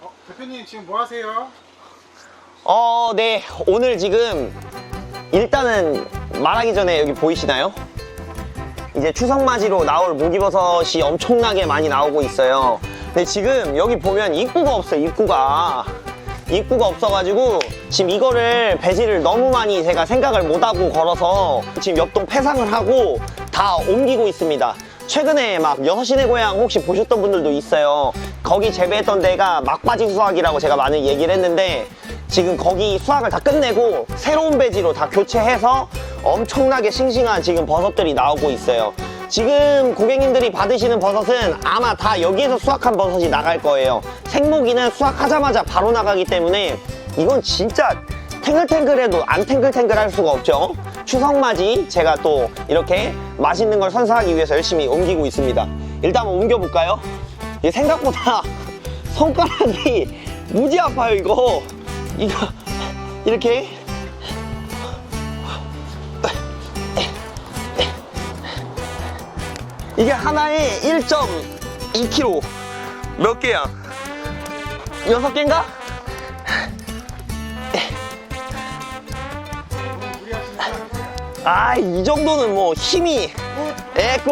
어, 대표님 지금 뭐 하세요? 어, 네. 오늘 지금 일단은 말하기 전에 여기 보이시나요? 이제 추석 맞이로 나올 목이버섯이 엄청나게 많이 나오고 있어요. 근데 지금 여기 보면 입구가 없어요, 입구가. 입구가 없어가지고 지금 이거를 배지를 너무 많이 제가 생각을 못하고 걸어서 지금 옆동 폐상을 하고 다 옮기고 있습니다. 최근에 막 여섯 시내 고향 혹시 보셨던 분들도 있어요. 거기 재배했던 데가 막바지 수확이라고 제가 많이 얘기를 했는데 지금 거기 수확을 다 끝내고 새로운 배지로 다 교체해서 엄청나게 싱싱한 지금 버섯들이 나오고 있어요. 지금 고객님들이 받으시는 버섯은 아마 다 여기에서 수확한 버섯이 나갈 거예요. 생모기는 수확하자마자 바로 나가기 때문에 이건 진짜 탱글탱글해도 안 탱글탱글할 수가 없죠. 추석맞이 제가 또 이렇게 맛있는 걸 선사하기 위해서 열심히 옮기고 있습니다. 일단 한번 옮겨볼까요? 이게 생각보다 손가락이 무지 아파요 이거. 이거 이렇게 이게 하나에 1.2kg 몇 개야? 여섯 개인가? 아, 이 정도는 뭐 힘이 에, 굿.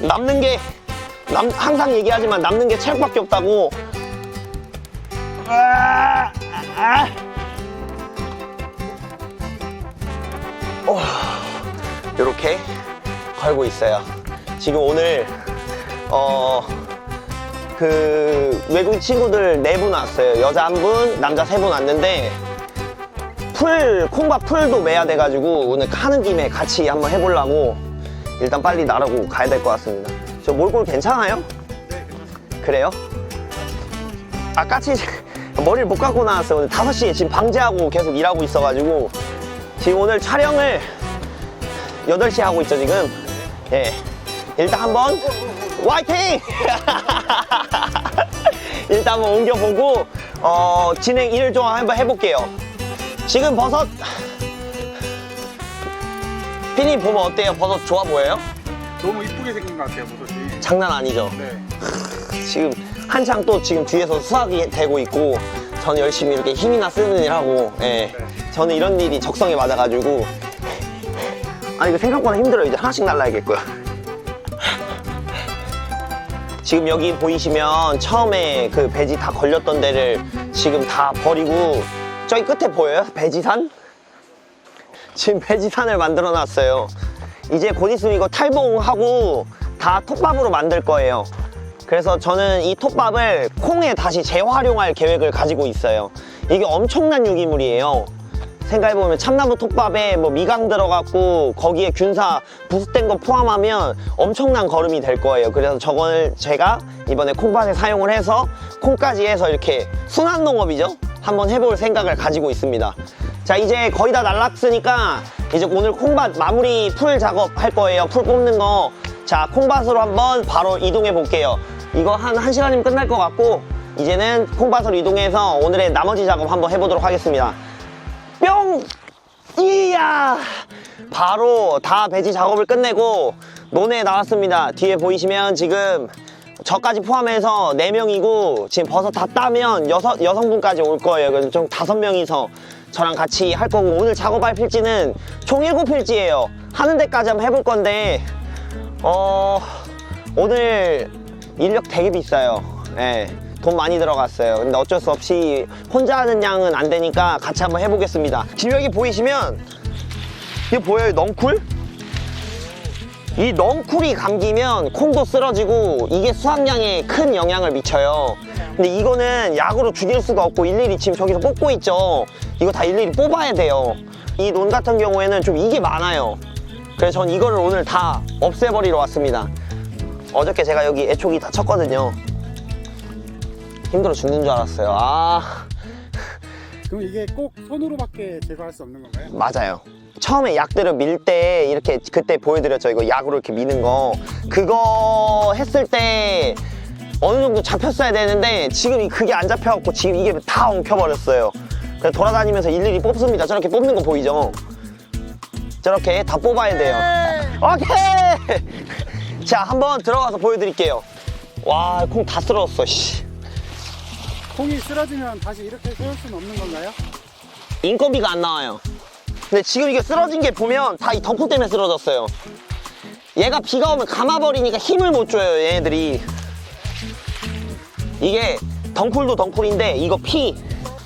남는 게 남, 항상 얘기하지만 남는 게 체력밖에 없다고. 아, 아. 어, 요렇게 걸고 있어요. 지금 오늘 어. 그 외국 친구들 네 분 왔어요. 여자 한 분, 남자 세 분 왔는데 풀, 콩밥 풀도 매야 돼가지고 오늘 하는 김에 같이 한번 해보려고 일단 빨리 나르고 가야 될 것 같습니다. 저 몰골 괜찮아요? 그래요? 아, 까치 머리를 못 감고 나왔어요. 오늘 5시에 지금 방제하고 계속 일하고 있어가지고 지금 오늘 촬영을 8시에 하고 있죠, 지금. 예. 일단 한번 화이팅! 일단 한번 옮겨보고 어, 진행 일을 좀 한번 해볼게요. 지금 버섯 피님 보면 어때요? 버섯 좋아 보여요? 너무 이쁘게 생긴 것 같아요, 버섯이. 장난 아니죠? 네. 지금 한창 또 지금 뒤에서 수확이 되고 있고 저는 열심히 이렇게 힘이나 쓰는 일 하고 예. 저는 이런 일이 적성에 맞아가지고 아니 이거 생각보다 힘들어요 이제 하나씩 날라야겠고요 지금 여기 보이시면 처음에 그 배지 다 걸렸던 데를 지금 다 버리고 저기 끝에 보여요? 배지산? 지금 배지산을 만들어 놨어요. 이제 곧 있으면 이거 탈봉하고 다 톱밥으로 만들 거예요. 그래서 저는 이 톱밥을 콩에 다시 재활용할 계획을 가지고 있어요. 이게 엄청난 유기물이에요. 생각해보면 참나무 톱밥에 뭐 미강 들어갔고 거기에 균사 부스된 거 포함하면 엄청난 거름이 될 거예요. 그래서 저걸 제가 이번에 콩밭에 사용을 해서 콩까지 해서 이렇게 순환 농업이죠. 한번 해볼 생각을 가지고 있습니다. 자 이제 거의 다 날랐으니까 이제 오늘 콩밭 마무리 풀 작업 할 거예요. 풀 뽑는 거. 자 콩밭으로 한번 바로 이동해 볼게요. 이거 한 1시간이면 끝날 것 같고 이제는 콩밭으로 이동해서 오늘의 나머지 작업 한번 해보도록 하겠습니다. 뿅! 이야! 바로 다 배지 작업을 끝내고 논에 나왔습니다. 뒤에 보이시면 지금 저까지 포함해서 4명이고 지금 버섯 다 따면 여섯, 여성분까지 올 거예요. 그래서 좀 다섯 명이서 저랑 같이 할 거고 오늘 작업할 필지는 총 7필지예요. 하는 데까지 한번 해볼 건데 어 오늘 인력 되게 비싸요. 예. 돈 많이 들어갔어요. 근데 어쩔 수 없이 혼자 하는 양은 안 되니까 같이 한번 해보겠습니다. 지금 여기 보이시면 이거 보여요? 넝쿨? 이 넝쿨이 감기면 콩도 쓰러지고 이게 수확량에 큰 영향을 미쳐요. 근데 이거는 약으로 죽일 수가 없고 일일이 지금 저기서 뽑고 있죠. 이거 다 일일이 뽑아야 돼요. 이 논 같은 경우에는 좀 이게 많아요. 그래서 전 이거를 오늘 다 없애버리러 왔습니다. 어저께 제가 여기 애초기 다 쳤거든요. 힘들어 죽는 줄 알았어요. 아, 그럼 이게 꼭 손으로밖에 제거할 수 없는 건가요? 맞아요. 처음에 약들을 밀 때 이렇게 그때 보여드렸죠. 이거 약으로 이렇게 미는 거. 그거 했을 때 어느 정도 잡혔어야 되는데 지금 이- 그게 안 잡혀갖고 지금 이게 다 엉켜버렸어요. 그래서 돌아다니면서 일일이 뽑습니다. 저렇게 뽑는 거 보이죠? 저렇게 다 뽑아야 돼요. 오케이! 자, 한번 들어가서 보여드릴게요. 와, 콩 다 쓰러졌어, 씨. 콩이 쓰러지면 다시 이렇게 세울 수는 없는 건가요? 인건비가 안 나와요. 근데 지금 이게 쓰러진 게 보면 다이 덩쿨 때문에 쓰러졌어요. 얘가 비가 오면 감아버리니까 힘을 못 줘요, 얘네들이. 이게 덩쿨도 덩쿨인데 이거 피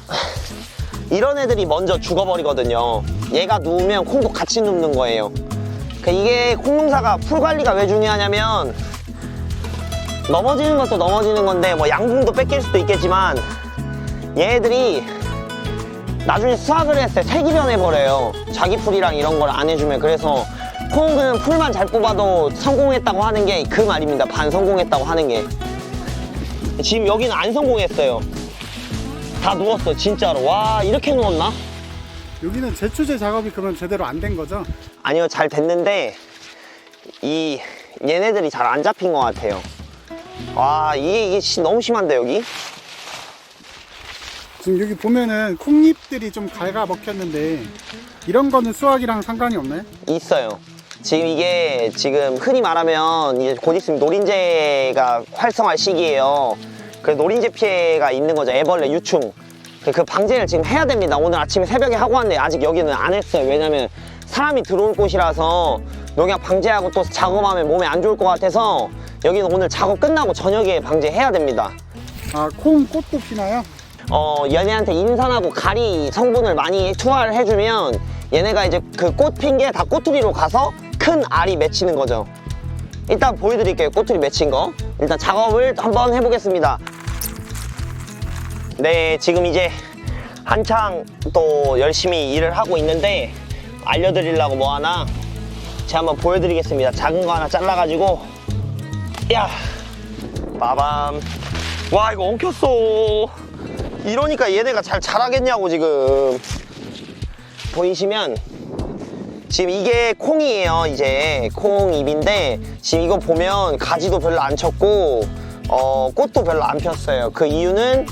이런 애들이 먼저 죽어버리거든요. 얘가 누우면 콩도 같이 눕는 거예요. 그 이게 콩농사가 풀 관리가 왜 중요하냐면 넘어지는 것도 넘어지는 건데 뭐 양분도 뺏길 수도 있겠지만 얘네들이 나중에 수확을 했을 때 색이 변해버려요. 자기 풀이랑 이런 걸 안 해주면. 그래서 콩은 풀만 잘 뽑아도 성공했다고 하는 게 그 말입니다. 반 성공했다고 하는 게. 지금 여기는 안 성공했어요. 다 누웠어, 진짜로. 와, 이렇게 누웠나? 여기는 제초제 작업이 그러면 제대로 안 된 거죠? 아니요, 잘 됐는데, 이, 얘네들이 잘 안 잡힌 것 같아요. 와, 이게, 이게 씨, 너무 심한데, 여기? 지금 여기 보면은 콩잎들이 좀 갉아 먹혔는데 이런 거는 수확이랑 상관이 없나요? 있어요. 지금 이게 지금 흔히 말하면 이제 곧 있으면 노린재가 활성화할 시기예요. 그 노린재 피해가 있는 거죠. 애벌레 유충. 그- 그 방제를 지금 해야 됩니다. 오늘 아침에 새벽에 하고 왔는데 아직 여기는 안 했어요. 왜냐면 사람이 들어올 곳이라서 농약 방제하고 또 작업하면 몸에 안 좋을 것 같아서 여기는 오늘 작업 끝나고 저녁에 방제해야 됩니다. 아, 콩 꽃도 피나요? 어, 얘네한테 인산하고 가리 성분을 많이 투하를 해주면 얘네가 이제 그 꽃 핀 게 다 꼬투리로 가서 큰 알이 맺히는 거죠. 일단 보여드릴게요. 꼬투리 맺힌 거. 일단 작업을 한번 해보겠습니다. 네, 지금 이제 한창 또 열심히 일을 하고 있는데 알려드리려고 뭐 하나? 제가 한번 보여드리겠습니다. 작은 거 하나 잘라가지고. 야 빠밤. 와 이거 엉켰어. 이러니까 얘네가 잘 자라겠냐고 지금. 보이시면 지금 이게 콩이에요 이제. 콩잎인데 지금 이거 보면 가지도 별로 안 쳤고 어, 꽃도 별로 안 폈어요. 그 이유는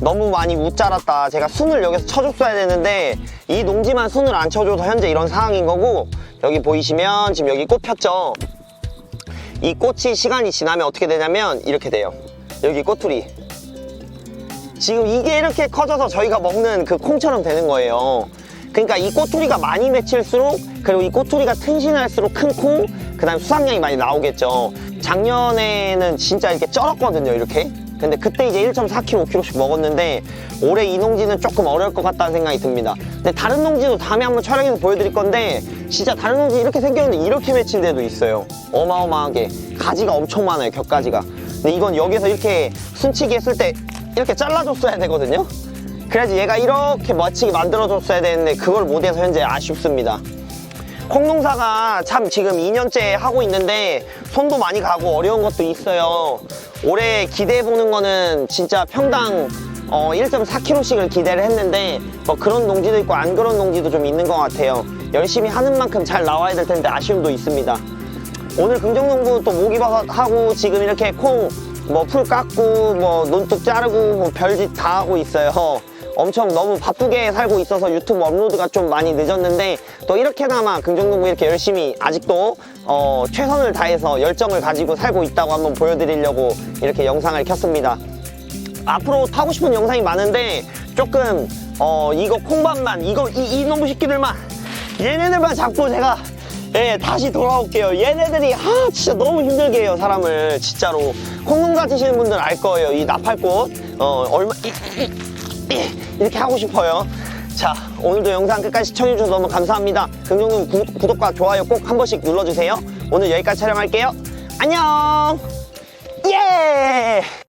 너무 많이 못 자랐다. 제가 순을 여기서 쳐줬어야 되는데 이 농지만 순을 안 쳐줘서 현재 이런 상황인 거고 여기 보이시면 지금 여기 꽃 폈죠? 이 꽃이 시간이 지나면 어떻게 되냐면 이렇게 돼요. 여기 꼬투리. 지금 이게 이렇게 커져서 저희가 먹는 그 콩처럼 되는 거예요. 그러니까 이 꼬투리가 많이 맺힐수록 그리고 이 꼬투리가 튼실할수록 큰 콩, 그 다음 수확량이 많이 나오겠죠. 작년에는 진짜 이렇게 쩔었거든요 이렇게 근데 그때 이제 1.4kg, 5kg씩 먹었는데 올해 이 농지는 조금 어려울 것 같다는 생각이 듭니다. 근데 다른 농지도 다음에 한번 촬영해서 보여드릴 건데 진짜 다른 농지 이렇게 생겼는데 이렇게 맺힌 데도 있어요. 어마어마하게. 가지가 엄청 많아요 겹가지가. 근데 이건 여기서 이렇게 순치기 했을 때 이렇게 잘라줬어야 되거든요. 그래야지 얘가 이렇게 멋지게 만들어줬어야 되는데 그걸 못해서 현재 아쉽습니다 콩 농사가 참 지금 2년째 하고 있는데 손도 많이 가고 어려운 것도 있어요. 올해 기대해 보는 거는 진짜 평당 어, 1.4kg씩을 기대를 했는데 뭐 그런 농지도 있고 안 그런 농지도 좀 있는 것 같아요. 열심히 하는 만큼 잘 나와야 될 텐데 아쉬움도 있습니다. 오늘 긍정농부 또 모기버섯 하고 지금 이렇게 콩 뭐 풀 깎고 뭐 논둑 자르고 뭐 별짓 다 하고 있어요. 엄청 너무 바쁘게 살고 있어서 유튜브 업로드가 좀 많이 늦었는데 또 이렇게나마 긍정농부 이렇게 열심히 아직도 어, 최선을 다해서 열정을 가지고 살고 있다고 한번 보여드리려고 이렇게 영상을 켰습니다. 앞으로 하고 싶은 영상이 많은데 조금 어 이거 콩밥만 이거 이, 이놈의 새끼들만 얘네들만 잡고 제가 예 다시 돌아올게요. 얘네들이 아 진짜 너무 힘들게 해요 사람을. 진짜로. 콩농사 드시는 분들 알 거예요. 이 나팔꽃. 어 얼마 이, 이렇게 하고 싶어요. 자 오늘도 영상 끝까지 시청해주셔서 너무 감사합니다. 긍정동 구, 구독과 좋아요 꼭 한 번씩 눌러주세요. 오늘 여기까지 촬영할게요. 안녕! 예